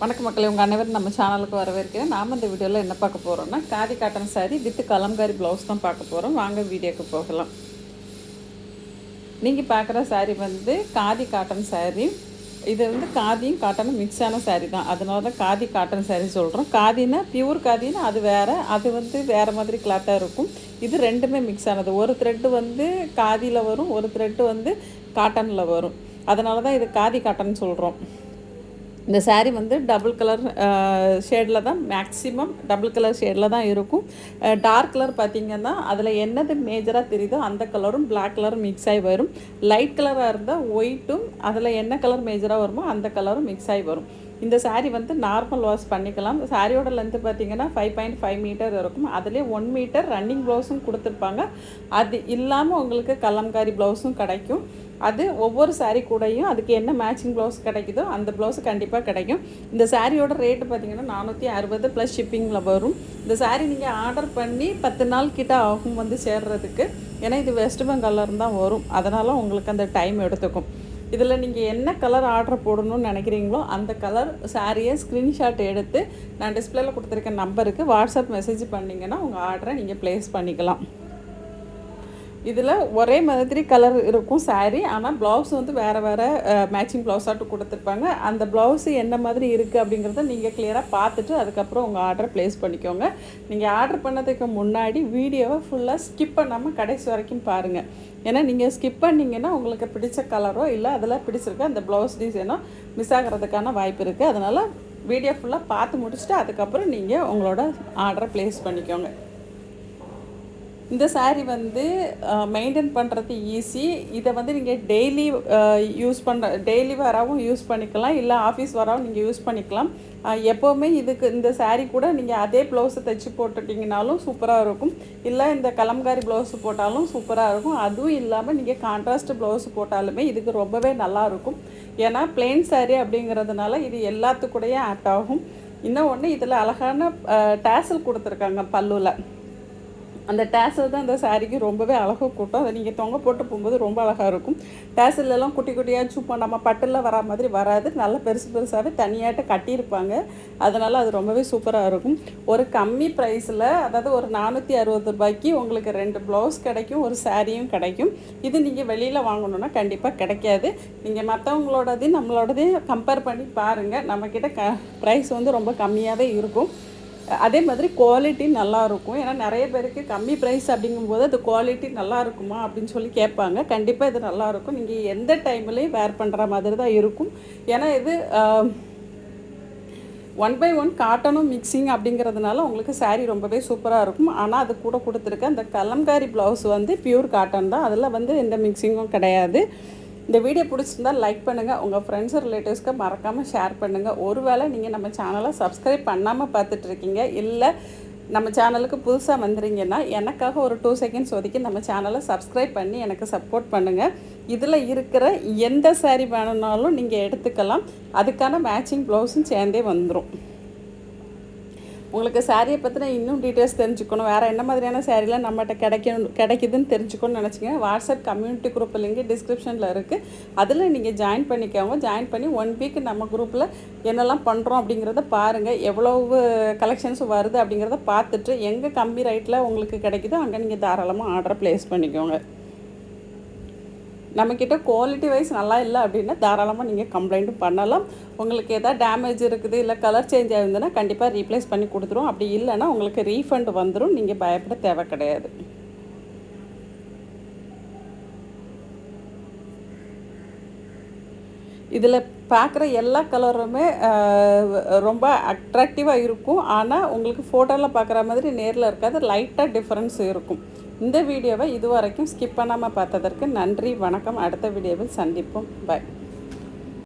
வணக்கம் மக்களே உங்கள் அனைவரும் நம்ம சேனலுக்கு வரவேற்கிறேன். நாம் இந்த வீடியோவில் என்ன பார்க்க போகிறோம்னா khadi cotton saree with Kalamkari blouse தான் பார்க்க போகிறோம் வாங்க வீடியோக்கு போகலாம். நீங்கள் பார்க்குற saree வந்து காதி காட்டன் saree. இது வந்து காதியும் காட்டனும் மிக்ஸான saree தான். அதனால தான் காதி காட்டன் saree சொல்கிறோம் காதினா பியூர் காதினா அது வேறு அது வந்து வேறு மாதிரி கிளாத்தாக இருக்கும். இது ரெண்டுமே மிக்ஸ் ஆனது. ஒரு த்ரெட்டு வந்து காதியில் வரும் ஒரு த்ரெட்டு வந்து காட்டனில் வரும். அதனால தான் இது காதி காட்டன் சொல்கிறோம் இந்த சாரீ வந்து டபுள் கலர் ஷேடில் தான் மேக்ஸிமம் டபுள் கலர் ஷேடில் தான் இருக்கும். டார்க் கலர் பார்த்தீங்கன்னா அதில் என்னது மேஜராக தெரியுதோ அந்த கலரும் பிளாக் கலரும் மிக்ஸ் ஆகி வரும். லைட் கலராக இருந்தால் ஒயிட்டும் அதில் என்ன கலர் மேஜராக வருமோ அந்த கலரும் மிக்ஸ் ஆகி வரும். இந்த சாரீ வந்து நார்மல் வாஷ் பண்ணிக்கலாம். சாரியோட லென்த்து பார்த்தீங்கன்னா ஃபைவ் பாயிண்ட் ஃபைவ் மீட்டர் இருக்கும். அதுலேயே ஒன் மீட்டர் ரன்னிங் ப்ளவுஸும் கொடுத்துருப்பாங்க. அது இல்லாமல் உங்களுக்கு கலம்காரி ப்ளவுஸும் கிடைக்கும். அது ஒவ்வொரு சாரீ கூடயும் அதுக்கு என்ன மேட்சிங் ப்ளவுஸ் கிடைக்குதோ அந்த ப்ளவுஸ் கண்டிப்பாக கிடைக்கும். இந்த சாரியோட ரேட்டு பார்த்தீங்கன்னா நானூற்றி அறுபது ப்ளஸ் ஷிப்பிங்கில் வரும். இந்த சாரீ நீங்கள் ஆர்டர் பண்ணி பத்து நாள் கிட்ட ஆகும் வந்து சேர்றதுக்கு. ஏன்னா இது வெஸ்ட் பெங்காலில் தான் வரும். அதனால் உங்களுக்கு அந்த டைம் எடுத்துக்கும். இதில் நீங்கள் என்ன கலர் ஆர்டர் போடணும்னு நினைக்கிறீங்களோ அந்த கலர் சாரியை ஸ்க்ரீன்ஷாட் எடுத்து நான் டிஸ்பிளேயில் கொடுத்துருக்க நம்பருக்கு வாட்ஸ்அப் மெசேஜ் பண்ணிங்கன்னா உங்கள் ஆர்டரை நீங்கள் ப்ளேஸ் பண்ணிக்கலாம். இதில் ஒரே மாதிரி கலர் இருக்கும் சாரீ ஆனால் ப்ளவுஸ் வந்து வேறு வேறு மேட்சிங் ப்ளவுஸாட்டு கொடுத்துருப்பாங்க அந்த ப்ளவுஸு என்ன மாதிரி இருக்குது அப்படிங்கிறத நீங்கள் கிளியராக பார்த்துட்டு அதுக்கப்புறம் உங்கள் ஆர்டரை ப்ளேஸ் பண்ணிக்கோங்க. நீங்கள் ஆர்டர் பண்ணதுக்கு முன்னாடி வீடியோவை ஃபுல்லாக ஸ்கிப் பண்ணாமல் கடைசி வரைக்கும் பாருங்கள் ஏன்னா நீங்கள் ஸ்கிப் பண்ணிங்கன்னா உங்களுக்கு பிடிச்ச கலரோ இல்லை அதில் பிடிச்சிருக்க அந்த ப்ளவுஸ் டிசைனோ மிஸ் ஆகிறதுக்கான வாய்ப்பு இருக்குது அதனால் வீடியோ ஃபுல்லாக பார்த்து முடிச்சுட்டு அதுக்கப்புறம் நீங்கள் உங்களோட ஆர்டரை ப்ளேஸ் பண்ணிக்கோங்க. இந்த சாரீ வந்து மெயின்டைன் பண்ணுறது ஈஸி இதை வந்து நீங்கள் டெய்லி யூஸ் பண்ணுற டெய்லி வராவும் யூஸ் பண்ணிக்கலாம். இல்லை ஆஃபீஸ் வராவும் நீங்கள் யூஸ் பண்ணிக்கலாம். எப்போவுமே இதுக்கு இந்த சாரீ கூட நீங்கள் அதே ப்ளவுஸை தைச்சி போட்டுட்டிங்கனாலும் சூப்பராக இருக்கும். இல்லை இந்த கலம்காரி ப்ளவுஸ் போட்டாலும் சூப்பராக இருக்கும். அதுவும் இல்லாமல் நீங்கள் கான்ட்ராஸ்ட் ப்ளவுஸ் போட்டாலுமே இதுக்கு ரொம்பவே நல்லா இருக்கும். ஏன்னா பிளெயின் சாரீ அப்படிங்கிறதுனால இது எல்லாத்துக்கூடயும் ஆட் ஆகும். இன்னும் ஒன்று இதில் அழகான டேசல் கொடுத்துருக்காங்க பல்லுவில் அந்த டேசல் தான் அந்த சாரிக்கு ரொம்பவே அழகாக கூட்டம். அதை நீங்கள் தொங்க போட்டு போகும்போது ரொம்ப அழகாக இருக்கும். டேசல் குட்டி குட்டியாக சும்மா நம்ம பட்டில் வரா மாதிரி வராது. நல்லா பெருசு பெருசாகவே தனியாட்ட கட்டியிருப்பாங்க. அதனால் அது ரொம்பவே சூப்பராக இருக்கும். ஒரு கம்மி ப்ரைஸில் அதாவது ஒரு நானூற்றி அறுபது ரூபாய்க்கு உங்களுக்கு ரெண்டு ப்ளவுஸ் கிடைக்கும் ஒரு சாரியும் கிடைக்கும். இது நீங்கள் வெளியில் வாங்கணுன்னா கண்டிப்பாக கிடைக்காது. நீங்கள் மற்றவங்களோடதையும் நம்மளோடதையும் கம்பேர் பண்ணி பாருங்கள் நம்மக்கிட்ட க ப்ரைஸ் வந்து ரொம்ப கம்மியாகவே இருக்கும். அதே மாதிரி குவாலிட்டி நல்லாயிருக்கும். ஏன்னா நிறைய பேருக்கு கம்மி ப்ரைஸ் அப்படிங்கும்போது அது குவாலிட்டி நல்லா இருக்குமா அப்படின்னு சொல்லி கேட்பாங்க. கண்டிப்பாக இது நல்லாயிருக்கும். நீங்கள் எந்த டைம்லேயும் வேர் பண்ணுற மாதிரி தான் இருக்கும். ஏன்னா இது ஒன் பை ஒன் காட்டனும் மிக்சிங் அப்படிங்கிறதுனால உங்களுக்கு சாரீ ரொம்பவே சூப்பராக இருக்கும். ஆனால் அது கூட கொடுத்துருக்க அந்த கலம்காரி ப்ளவுஸ் வந்து பியூர் காட்டன் தான். அதில் வந்து எந்த மிக்சிங்கும் கிடையாது. இந்த வீடியோ பிடிச்சிருந்தா லைக் பண்ணுங்கள் உங்கள் ஃப்ரெண்ட்ஸ் ரிலேட்டிவ்ஸ்க்கு மறக்காமல் ஷேர் பண்ணுங்கள் ஒருவேளை நீங்கள் நம்ம சேனலை சப்ஸ்கிரைப் பண்ணாமல் பார்த்துட்ருக்கீங்க இல்லை நம்ம சேனலுக்கு புதுசாக வந்துறீங்கன்னா எனக்காக ஒரு டூ செகண்ட்ஸ் ஒதுக்கி நம்ம சேனலை சப்ஸ்கிரைப் பண்ணி எனக்கு சப்போர்ட் பண்ணுங்கள் இதில் இருக்கிற எந்த சாரீ வேணும்னாலும் நீங்கள் எடுத்துக்கலாம். அதுக்கான மேட்சிங் ப்ளவுஸும் சேர்ந்தே வந்துடும் உங்களுக்கு சாரியை பற்றின இன்னும் டீட்டெயில்ஸ் தெரிஞ்சுக்கணும். வேறு என்ன மாதிரியான சாரீலாம் நம்மகிட்ட கிடைக்கணும் கிடைக்குதுன்னு தெரிஞ்சுக்கணும்னு நினச்சிங்க. வாட்ஸ்அப் கம்யூனிட்டி குரூப் லிங்க் டிஸ்கிரிப்ஷனில் இருக்குது அதில் நீங்கள் ஜாயின் பண்ணிக்கோங்க. ஜாயின் பண்ணி ஒன் வீக் நம்ம குரூப்பில் என்னெல்லாம் பண்ணுறோம் அப்படிங்கிறத பாருங்கள் எவ்வளவு கலெக்ஷன்ஸ் வருது அப்படிங்கிறத பார்த்துட்டு எங்கே கம்மி ரேட்டில் உங்களுக்கு கிடைக்குதோ அங்கே நீங்கள் தாராளமாக ஆர்டர் ப்ளேஸ் பண்ணிக்கோங்க. நம்மக்கிட்ட குவாலிட்டி வைஸ் நல்லா இல்லை அப்படின்னா தாராளமாக நீங்கள் கம்ப்ளைண்ட்டும் பண்ணலாம். உங்களுக்கு எதாவது டேமேஜ் இருக்குது இல்லை கலர் சேஞ்ச் ஆயிருந்ததுன்னா கண்டிப்பாக ரீப்ளேஸ் பண்ணி கொடுத்துரும். அப்படி இல்லைன்னா உங்களுக்கு ரீஃபண்ட் வந்துடும் நீங்கள் பயப்பட தேவை கிடையாது. இதில் பார்க்குற எல்லா கலருமே ரொம்ப அட்ராக்டிவாக இருக்கும். ஆனால் உங்களுக்கு ஃபோட்டோவில் பார்க்குற மாதிரி நேரில் இருக்காது. லைட்டாக டிஃப்ரென்ஸ் இருக்கும். இந்த வீடியோவை இது வரைக்கும் ஸ்கிப் பண்ணாமல் பார்த்ததற்கு நன்றி வணக்கம். அடுத்த வீடியோவில் சந்திப்போம். பாய்